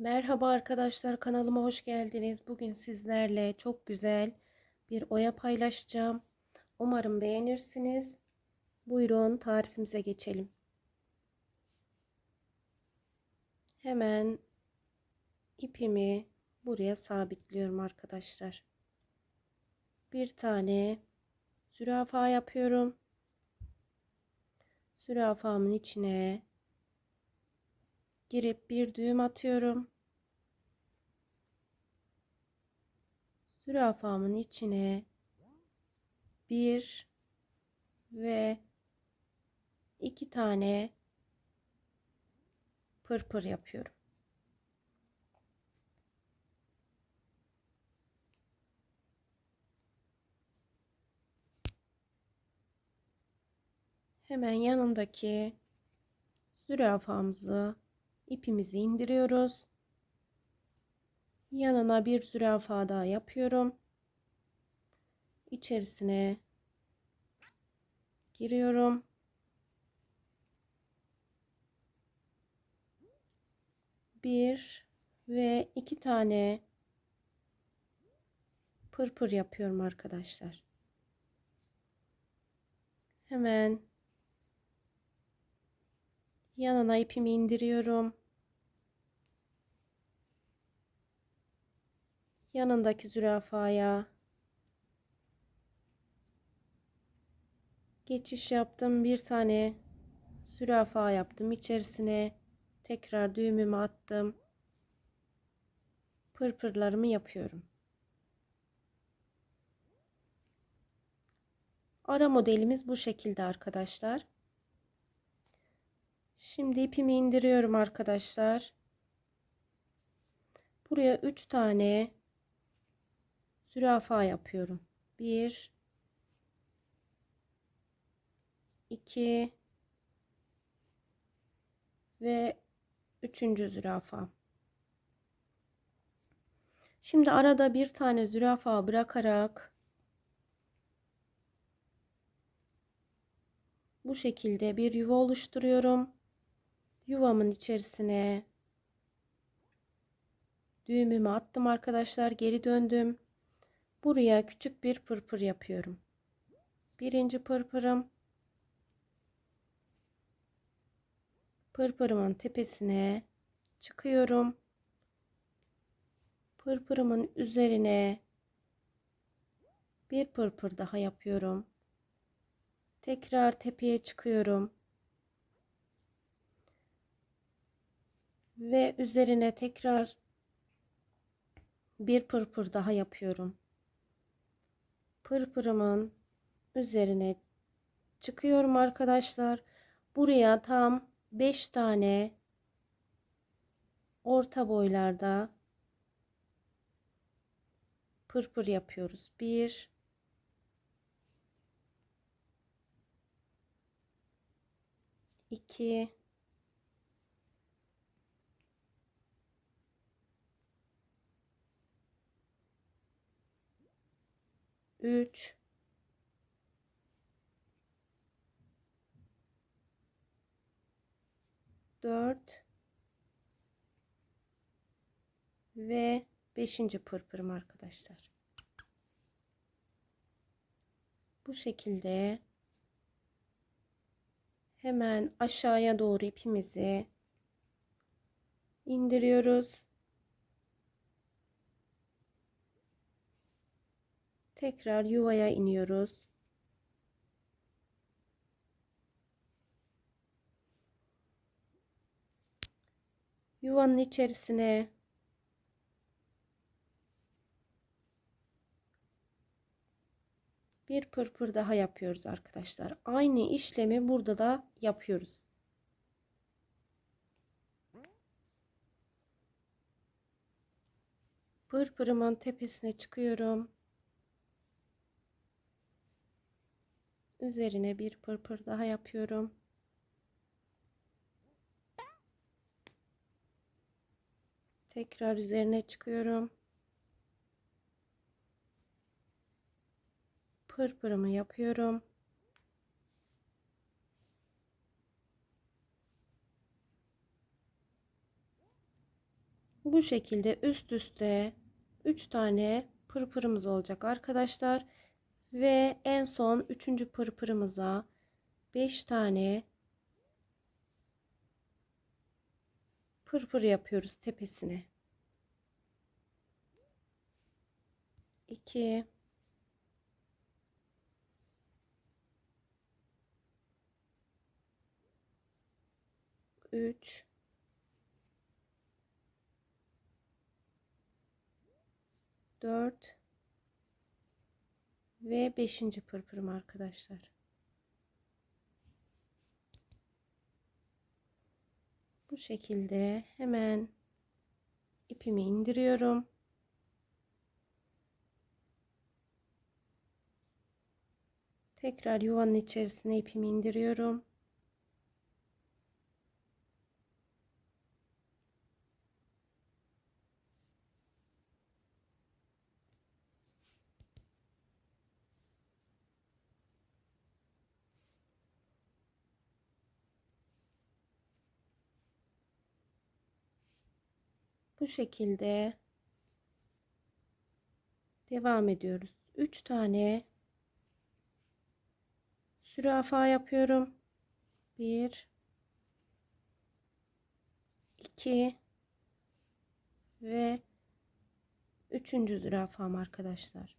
Merhaba arkadaşlar kanalıma hoş geldiniz. Bugün sizlerle çok güzel bir oya paylaşacağım. Umarım beğenirsiniz. Buyurun tarifimize geçelim. Hemen ipimi buraya sabitliyorum arkadaşlar. Bir tane zürafa yapıyorum. Zürafamın içine girip bir düğüm atıyorum. Zürafamın içine bir ve iki tane pırpır yapıyorum. Hemen yanındaki zürafamızı ipimizi indiriyoruz. Yanına bir zürafa daha yapıyorum. İçerisine giriyorum. Bir ve iki tane pırpır yapıyorum arkadaşlar. Hemen yanına ipimi indiriyorum. Yanındaki zürafaya geçiş yaptım. Bir tane zürafa yaptım. İçerisine tekrar düğümümü attım. Pırpırlarımı yapıyorum. Ara modelimiz bu şekilde arkadaşlar. Şimdi ipimi indiriyorum arkadaşlar. Buraya 3 tane zürafa yapıyorum. 1 2 ve 3. zürafa. Şimdi arada bir tane zürafa bırakarak bu şekilde bir yuva oluşturuyorum. Yuvamın içerisine düğümümü attım arkadaşlar. Geri döndüm. Buraya küçük bir pırpır yapıyorum. Birinci pırpırım. Pırpırımın tepesine çıkıyorum. Pırpırımın üzerine bir pırpır daha yapıyorum. Tekrar tepeye çıkıyorum. Ve üzerine tekrar bir pırpır daha yapıyorum. Pırpırımın üzerine çıkıyorum arkadaşlar. Buraya tam 5 tane orta boylarda pırpır yapıyoruz. 1 2 3 4 ve 5. pırpırım arkadaşlar. Bu şekilde hemen aşağıya doğru ipimizi indiriyoruz. Tekrar yuvaya iniyoruz. Yuvanın içerisine bir pırpır daha yapıyoruz arkadaşlar. Aynı işlemi burada da yapıyoruz. Pırpırımın tepesine çıkıyorum. Üzerine bir pırpır daha yapıyorum. Tekrar üzerine çıkıyorum. Pırpırımı yapıyorum. Bu şekilde üst üste 3 tane pırpırımız olacak arkadaşlar. Ve en son 3. pırpırımıza 5 tane pırpır yapıyoruz tepesine. 2 3 4 ve 5. pırpırım arkadaşlar. Bu şekilde hemen ipimi indiriyorum. Tekrar yuvanın içerisine ipimi indiriyorum. Bu şekilde devam ediyoruz. 3 tane zürafa yapıyorum. 1 2 ve 3. zürafam arkadaşlar.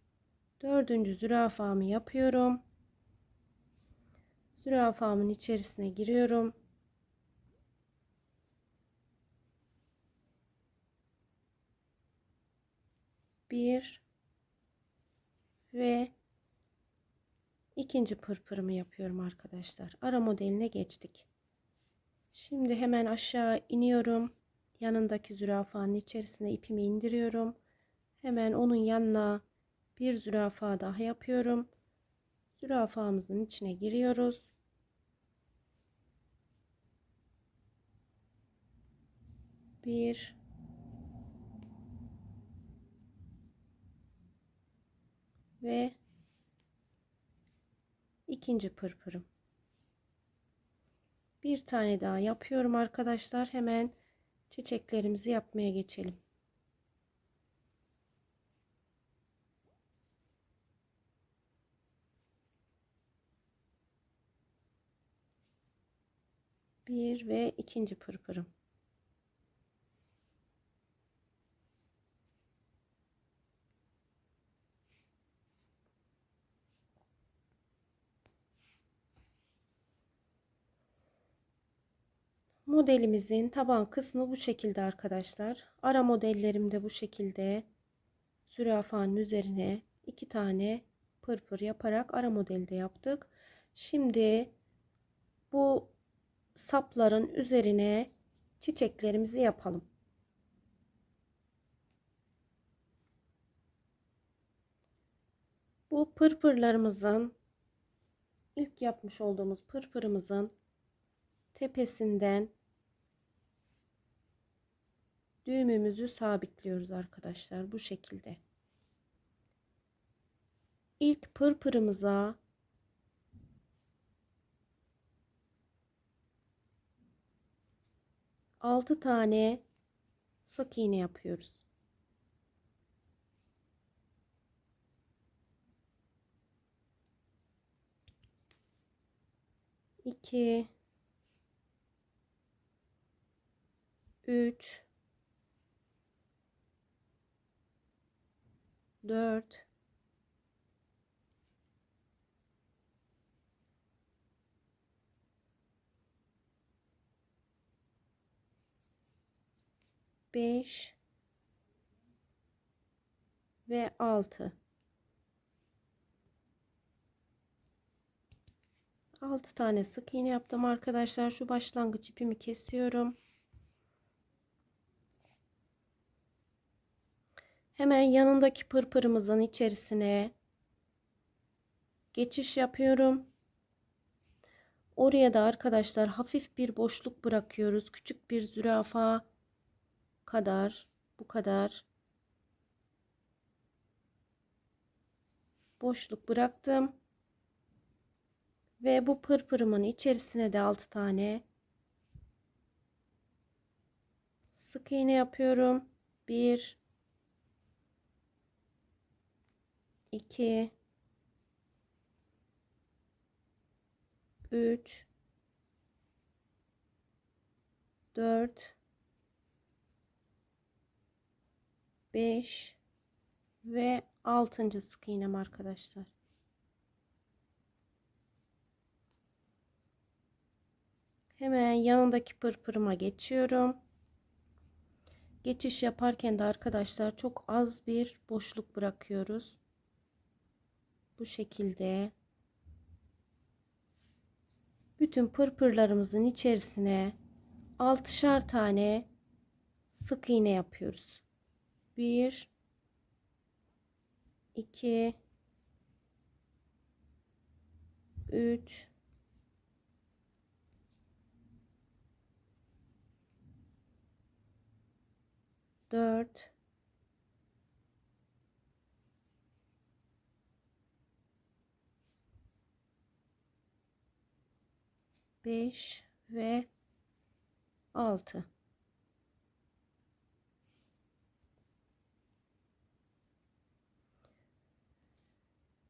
4. zürafamı yapıyorum. Zürafamın içerisine giriyorum. Bir ve ikinci pırpırımı yapıyorum arkadaşlar. Ara modeline geçtik. Şimdi hemen aşağı iniyorum. Yanındaki zürafanın içerisine ipimi indiriyorum. Hemen onun yanına bir zürafa daha yapıyorum. Zürafamızın içine giriyoruz. Bir ve ikinci pırpırım. Bir tane daha yapıyorum arkadaşlar. Hemen çiçeklerimizi yapmaya geçelim. Bir ve ikinci pırpırım. Modelimizin taban kısmı bu şekilde arkadaşlar. Ara modellerim de bu şekilde. Zürafanın üzerine iki tane pırpır yaparak ara modelde yaptık. Şimdi bu sapların üzerine çiçeklerimizi yapalım. Bu pırpırlarımızın ilk yapmış olduğumuz pırpırımızın tepesinden düğümümüzü sabitliyoruz arkadaşlar bu şekilde. İlk pırpırımıza altı tane sık iğne yapıyoruz. İki 3 4 5 ve 6 6 tane sık iğne yaptım. Arkadaşlar şu başlangıç ipimi kesiyorum Hemen yanındaki pırpırımızın içerisine geçiş yapıyorum. Oraya da arkadaşlar hafif bir boşluk bırakıyoruz. Küçük bir zürafa kadar bu kadar boşluk bıraktım. Ve bu pırpırımın içerisine de 6 tane sık iğne yapıyorum. 1 2 3 4 5 ve 6. sık iğnem arkadaşlar. Hemen yanındaki pırpırıma geçiyorum. Geçiş yaparken de arkadaşlar çok az bir boşluk bırakıyoruz. Bu şekilde bütün pırpırlarımızın içerisine 6'şar tane sık iğne yapıyoruz. 1 2 3 4 5 ve 6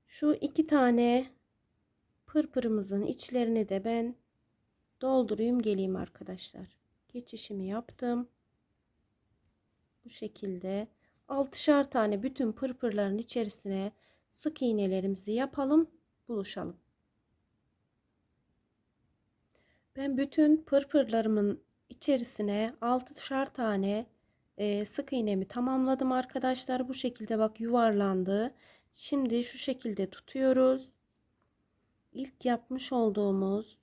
Şu iki tane pırpırımızın içlerini de ben doldurayım geleyim arkadaşlar. Geçişimi yaptım. Bu şekilde altışar tane bütün pırpırların içerisine sık iğnelerimizi yapalım, buluşalım. Ben bütün pırpırlarımın içerisine altışar tane e, sık iğnemi tamamladım arkadaşlar. Bu şekilde bak yuvarlandı. Şimdi şu şekilde tutuyoruz. İlk yapmış olduğumuz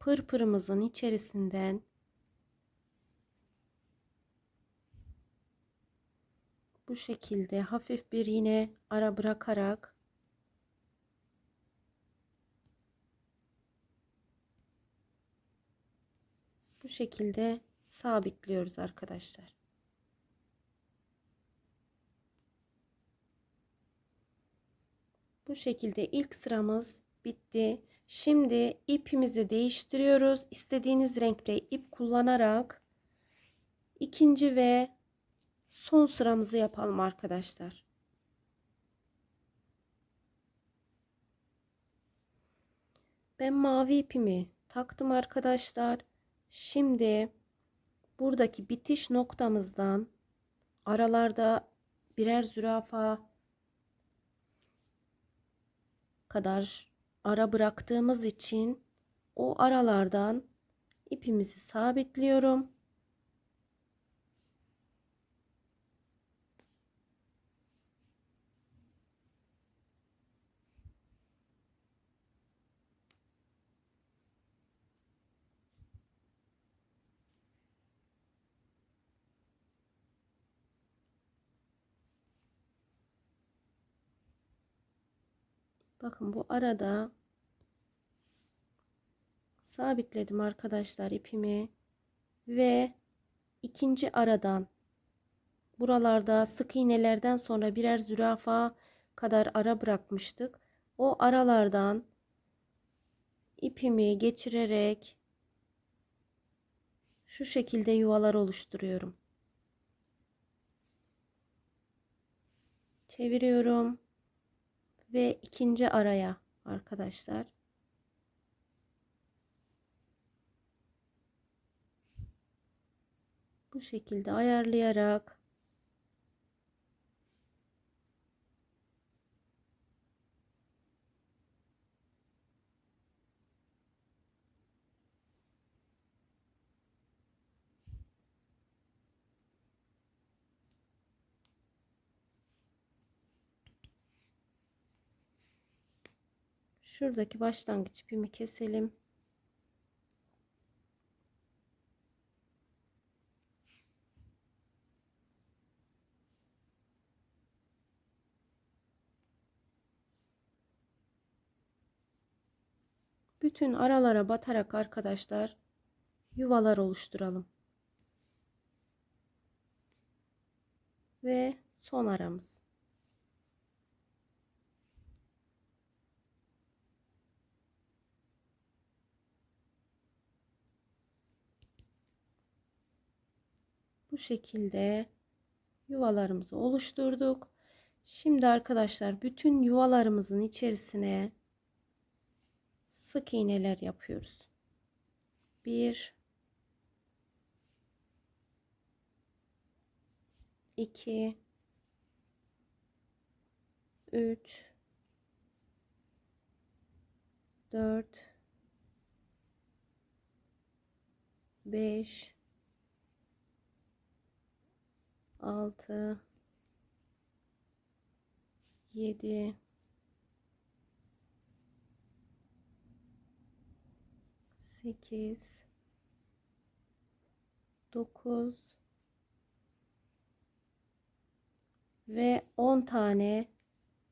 pırpırımızın içerisinden bu şekilde hafif bir yine ara bırakarak bu şekilde sabitliyoruz arkadaşlar. Bu şekilde ilk sıramız bitti. Şimdi ipimizi değiştiriyoruz. İstediğiniz renkte ip kullanarak ikinci ve son sıramızı yapalım arkadaşlar. Ben mavi ipimi taktım arkadaşlar. Şimdi buradaki bitiş noktamızdan aralarda birer zürafa kadar ara bıraktığımız için o aralardan ipimizi sabitliyorum. Bakın bu arada sabitledim arkadaşlar ipimi ve ikinci aradan buralarda sık iğnelerden sonra birer zürafa kadar ara bırakmıştık. O aralardan ipimi geçirerek şu şekilde yuvalar oluşturuyorum. Çeviriyorum ve ikinci araya arkadaşlar. Bu şekilde ayarlayarak Şuradaki başlangıç ipimi keselim. Bütün aralara batarak arkadaşlar yuvalar oluşturalım. Ve son aramız. Bu şekilde yuvalarımızı oluşturduk. Şimdi arkadaşlar bütün yuvalarımızın içerisine sık iğneler yapıyoruz. 1 2 3 4 5 6 7 8 9 ve 10 tane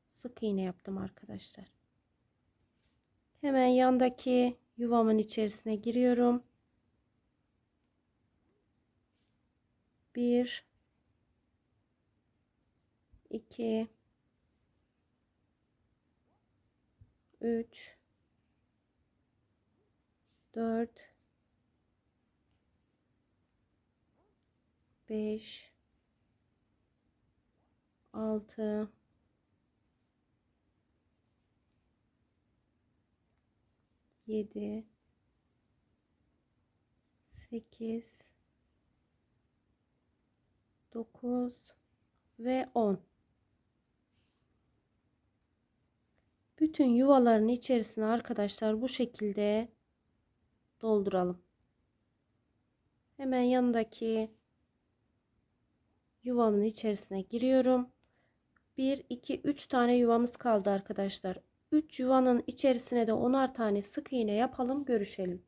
sık iğne yaptım arkadaşlar. Hemen yandaki yuvamın içerisine giriyorum. 1 2 3 4 5 6 7 8 9 ve 10 bütün yuvaların içerisine arkadaşlar bu şekilde dolduralım. Hemen yanındaki yuvamın içerisine giriyorum. 1 2 3 tane yuvamız kaldı arkadaşlar. 3 yuvanın içerisine de 10'ar tane sık iğne yapalım, görüşelim.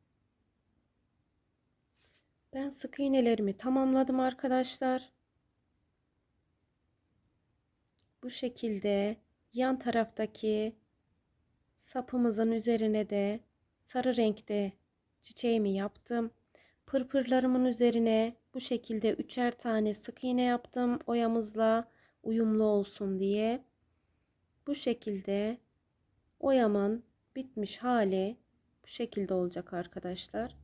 Ben sık iğnelerimi tamamladım arkadaşlar. Bu şekilde yan taraftaki sapımızın üzerine de sarı renkte çiçeğimi yaptım. Pırpırlarımın üzerine bu şekilde üçer tane sık iğne yaptım oyamızla uyumlu olsun diye. Bu şekilde oyamın bitmiş hali bu şekilde olacak arkadaşlar.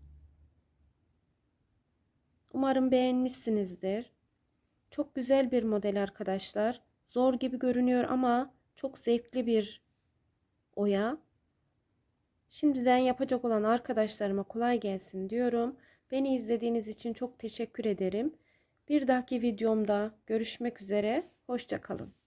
Umarım beğenmişsinizdir. Çok güzel bir model arkadaşlar. Zor gibi görünüyor ama çok zevkli bir oya. Şimdiden yapacak olan arkadaşlarıma kolay gelsin diyorum. Beni izlediğiniz için çok teşekkür ederim. Bir dahaki videomda görüşmek üzere. Hoşçakalın.